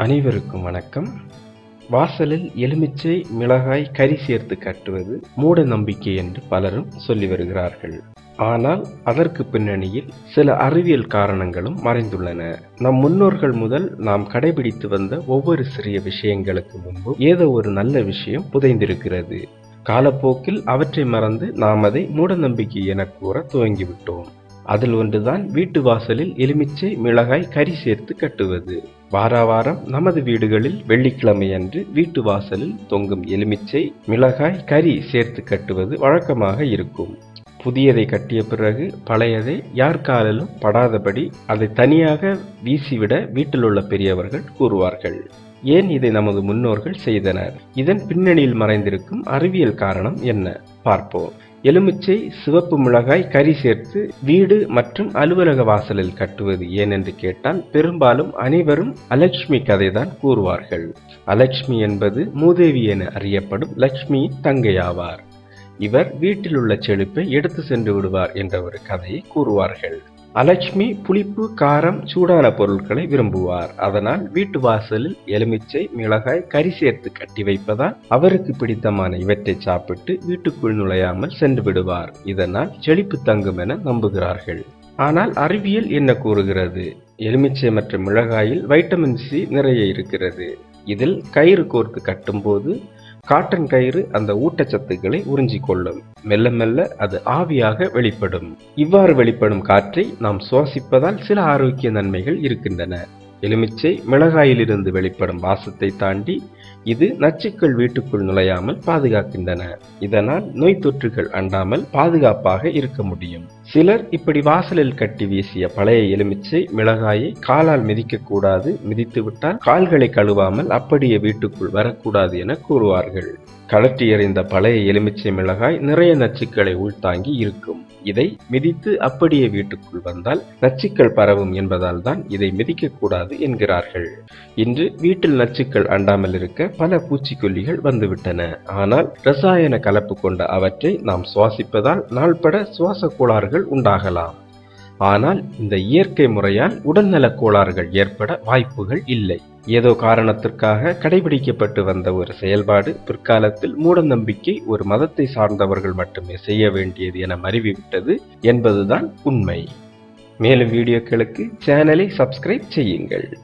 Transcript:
அனைவருக்கும் வணக்கம். வாசலில் எலுமிச்சை மிளகாய் கறி சேர்த்து கட்டுவது மூட நம்பிக்கை என்று பலரும் சொல்லி வருகிறார்கள். ஆனால் அதற்கு பின்னணியில் சில அறிவியல் காரணங்களும் மறைந்துள்ளன. நம் முன்னோர்கள் முதல் நாம் கடைபிடித்து வந்த ஒவ்வொரு சிறிய விஷயங்களுக்கு முன்பு ஏதோ ஒரு நல்ல விஷயம் புதைந்திருக்கிறது. காலப்போக்கில் அவற்றை மறந்து நாம் அதை மூடநம்பிக்கை என கூற துவங்கிவிட்டோம். அதில் ஒன்றுதான் வீட்டு வாசலில் எலுமிச்சை மிளகாய் கறி சேர்த்து கட்டுவது. வார வாரம் நமது வீடுகளில் வெள்ளிக்கிழமை அன்று வீட்டு வாசலில் தொங்கும் எலுமிச்சை மிளகாய் கறி சேர்த்து கட்டுவது வழக்கமாக இருக்கும். புதியதை கட்டிய பிறகு பழையதை யார் காலிலும் படாதபடி அதை தனியாக வீசிவிட வீட்டில் உள்ள பெரியவர்கள் கூறுவார்கள். ஏன் இதை நமது முன்னோர்கள் செய்தனர்? இதன் பின்னணியில் மறைந்திருக்கும் அறிவியல் காரணம் என்ன? பார்ப்போம். எலுமிச்சை சிவப்பு மிளகாய் கறி சேர்த்து வீடு மற்றும் அலுவலக வாசலில் கட்டுவது ஏன் என்று கேட்டால் பெரும்பாலும் அனைவரும் அலட்சுமி கதைதான் கூறுவார்கள். அலட்சுமி என்பது மூதேவி என அறியப்படும் லட்சுமியின் தங்கையாவார். இவர் வீட்டில் உள்ள செழிப்பை எடுத்து சென்று விடுவார் என்ற ஒரு கதையை கூறுவார்கள். அலட்சுமி புளிப்பு காரம் சூடான பொருட்களை விரும்புவார். அதனால் வீட்டு வாசலில் எலுமிச்சை மிளகாய் கறி சேர்த்து கட்டி வைப்பதால் அவருக்கு பிடித்தமான இவற்றை சாப்பிட்டு வீட்டுக்குள் நுழையாமல் சென்று விடுவார். இதனால் செழிப்பு தங்கும் என நம்புகிறார்கள். ஆனால் அறிவியல் என்ன கூறுகிறது? எலுமிச்சை மற்றும் மிளகாயில் வைட்டமின் சி நிறைய இருக்கிறது. இதில் கயிறு கோர்த்து கட்டும்போது காட்டன் கயிறு அந்த ஊட்டச்சத்துக்களை உறிஞ்சிக்கொள்ளும். மெல்ல மெல்ல அது ஆவியாக வெளிப்படும். இவ்வாறு வெளிப்படும் காற்றை நாம் சுவாசிப்பதால் சில ஆரோக்கிய நன்மைகள் இருக்கின்றன. எலுமிச்சை மிளகாயிலிருந்து வெளிப்படும் வாசத்தை தாண்டி இது நச்சுக்கள் வீட்டுக்குள் நுழையாமல் பாதுகாக்கின்றன. இதனால் நோய் தொற்றுகள் அண்டாமல் பாதுகாப்பாக இருக்க முடியும். சிலர் இப்படி வாசலில் கட்டி வீசிய பழைய எலுமிச்சை மிளகாயை காலால் மிதிக்கக்கூடாது மிதித்துவிட்டால் கால்களை கழுவாமல் அப்படியே வீட்டுக்குள் வரக்கூடாது என கூறுவார்கள். கழற்றி எறிந்த பழைய எலுமிச்சை மிளகாய் நிறைய நச்சுக்களை உள்தாங்கி இருக்கும். இதை மிதித்து அப்படியே வீட்டுக்குள் வந்தால் நச்சுக்கள் பரவும் என்பதால் தான் இதை மிதிக்கக்கூடாது என்கிறார்கள். இன்று வீட்டில் நச்சுக்கள் அண்டாமல் இருக்க பல பூச்சிக்கொல்லிகள் வந்துவிட்டன. ஆனால் ரசாயன கலப்பு கொண்ட அவற்றை நாம் சுவாசிப்பதால் நாள்பட சுவாச கோளாறுகள் உண்டாகலாம். ஆனால் இந்த இயற்கை முறையால் உடல்நலக் கோளாறுகள் ஏற்பட வாய்ப்புகள் இல்லை. ஏதோ காரணத்திற்காக கடைபிடிக்கப்பட்டு வந்த ஒரு செயல்பாடு பிற்காலத்தில் மூடநம்பிக்கை ஒரு மதத்தை சார்ந்தவர்கள் மட்டுமே செய்ய வேண்டியது என மறிவிவிட்டது என்பதுதான் உண்மை. மேலும் வீடியோக்களுக்கு சேனலை சப்ஸ்கிரைப் செய்யுங்கள்.